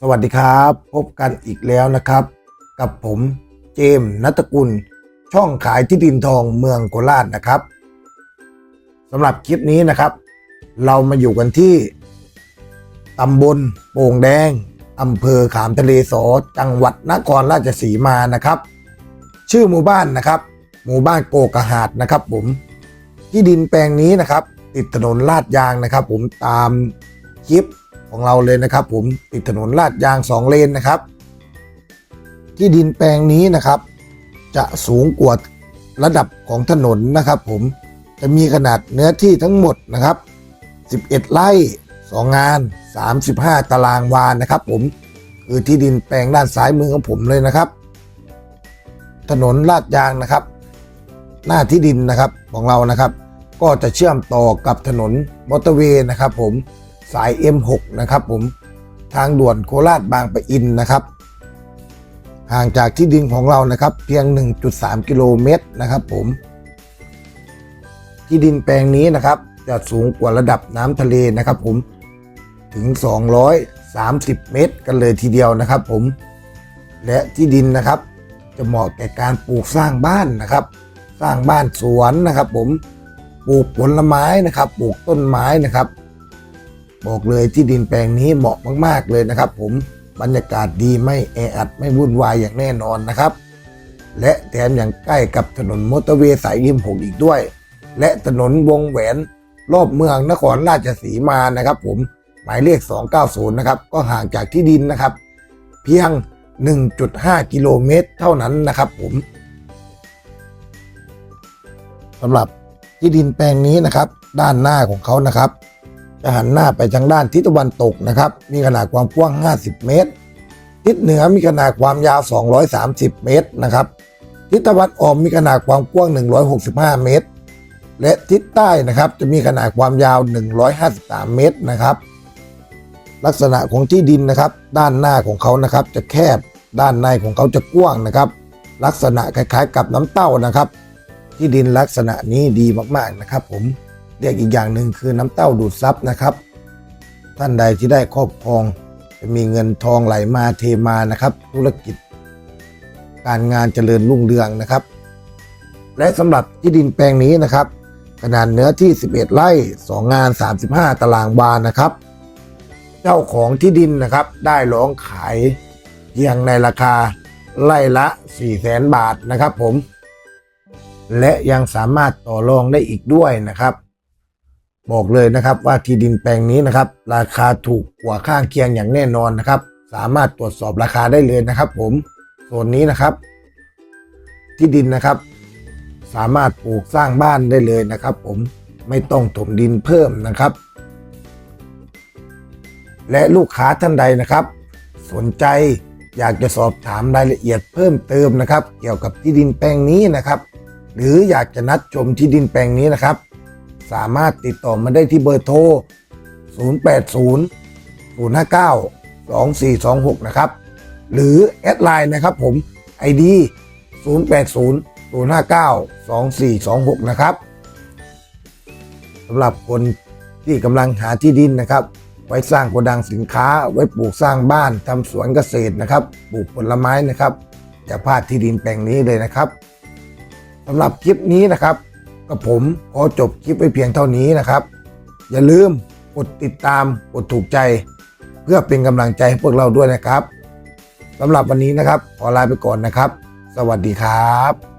สวัสดีครับ พบกันอีกแล้วนะครับ กับผมเจมส์นัตกุล ช่องขายที่ดินทองเมืองโคราชนะครับสำหรับคลิปนี้นะครับ เรามาอยู่กันที่ตำบลโป่งแดงอำเภอขามทะเลสอจังหวัดนครราชสีมานะครับ ชื่อหมู่บ้านนะครับ หมู่บ้านโกกระหาดนะครับ ผมที่ดินแปลงนี้นะครับ ติดถนนลาดยางนะครับ ผมตามคลิป ของเราเลยนะครับ ผมติดถนนลาดยางสองเลนนะครับ ที่ดินแปลงนี้นะครับ จะสูงกว่าระดับของถนนนะครับ ผมจะมีขนาดเนื้อที่ทั้งหมดนะครับ 11 ไร่ 2 งาน 35 ตารางวานะครับ ผมคือที่ดินแปลงด้านซ้ายมือของผมเลยนะครับ ถนนลาดยางนะครับ หน้าที่ดินนะครับของเรานะครับ ก็จะเชื่อมต่อกับถนนมอเตอร์เวย์นะครับ ผม สาย M6 นะครับผมทางด่วนโคราชบางปะอินนะครับ ห่างจากที่ดินของเรานะครับ เพียง 1.3 กิโลเมตรนะครับผม ที่ดินแปลงนี้นะครับ จะสูงกว่าระดับน้ำทะเลนะครับผมถึง 230 เมตรกันเลยทีเดียวนะครับผม และที่ดินนะครับ จะเหมาะแก่การปลูกสร้างบ้านนะครับ สร้างบ้านสวนนะครับ ผมปลูกผลไม้นะครับ ปลูกต้นไม้นะครับ บอกเลยที่ดินแปลงนี้เหมาะมาก ๆ เลยนะครับ ผมบรรยากาศดีไม่แออัดไม่วุ่นวายอย่างแน่นอนนะครับ และแถมอยังใกล้กับถนนมอเตอร์เวย์สายยิมหกอีกด้วย และถนนวงแหวนรอบเมืองนครราชสีมานะครับ ผมหมายเลข 290 นะครับ ก็ห่างจากที่ดินนะครับ เพียง 1.5 กิโลเมตรเท่านั้นนะครับ ผมสำหรับที่ดินแปลงนี้นะครับ ด้านหน้าของเขานะครับ จะหันหน้าไปทางด้านทิศตะวันตกนะครับ มีขนาดความกว้าง 50 เมตร ทิศเหนือมีขนาดความยาว 230 เมตรนะครับ ทิศตะวันออกมีขนาดความกว้าง 165 เมตร และทิศใต้นะครับจะมีขนาดความยาว 153 เมตรนะครับ ลักษณะของที่ดินนะครับ ด้านหน้าของเขานะครับจะแคบ ด้านในของเขาจะกว้างนะครับ ลักษณะคล้ายๆ กับน้ำเต้านะครับ ที่ดินลักษณะนี้ดีมากๆนะครับผม เรียกอีกอย่างหนึ่งคือน้ำเต้าดูดซับนะครับ ท่านใดที่ได้ครอบครอง จะมีเงินทองไหลมาเทมานะครับ ธุรกิจ การงานเจริญรุ่งเรืองนะครับ และสำหรับที่ดินแปลงนี้นะครับ ขนาดเนื้อที่ 11 ไร่ 2 งาน 35 ตารางวานะครับ เจ้าของที่ดินนะครับได้ร้องขายเพียงในราคาไร่ละ4แสนบาทนะครับผม และยังสามารถต่อรองได้อีกด้วยนะครับ บอกเลยนะครับว่าที่ดินแปลงนี้นะครับ ราคาถูกกว่าข้างเคียงอย่างแน่นอนนะครับ สามารถตรวจสอบราคาได้เลยนะครับ ผมโซนนี้นะครับ ที่ดินนะครับ สามารถปลูกสร้างบ้านได้เลยนะครับ ผมไม่ต้องถมดินเพิ่มนะครับ และลูกค้าท่านใดนะครับ สนใจอยากจะสอบถามรายละเอียดเพิ่มเติมนะครับ เกี่ยวกับที่ดินแปลงนี้นะครับ หรืออยากจะนัดชมที่ดินแปลงนี้นะครับ สามารถติดต่อมาได้ที่เบอร์โทร 080 059 2426 นะครับ หรือแอดไลน์นะครับผม ID 080 059 2426 นะครับสำหรับคนที่กำลังหาที่ดินนะครับ ไว้สร้างโกดังสินค้า ไว้ปลูกสร้างบ้านทำสวนเกษตรนะครับ ปลูกผลไม้นะครับอย่าพลาดที่ดินแปลงนี้เลยนะครับสำหรับคลิปนี้นะครับ กับผมขอจบคลิปไปเพียงเท่านี้นะครับ อย่าลืมกดติดตามกดถูกใจ เพื่อเป็นกำลังใจให้พวกเราด้วยนะครับสำหรับวันนี้นะครับ ขอลาไปก่อนนะครับ สวัสดีครับ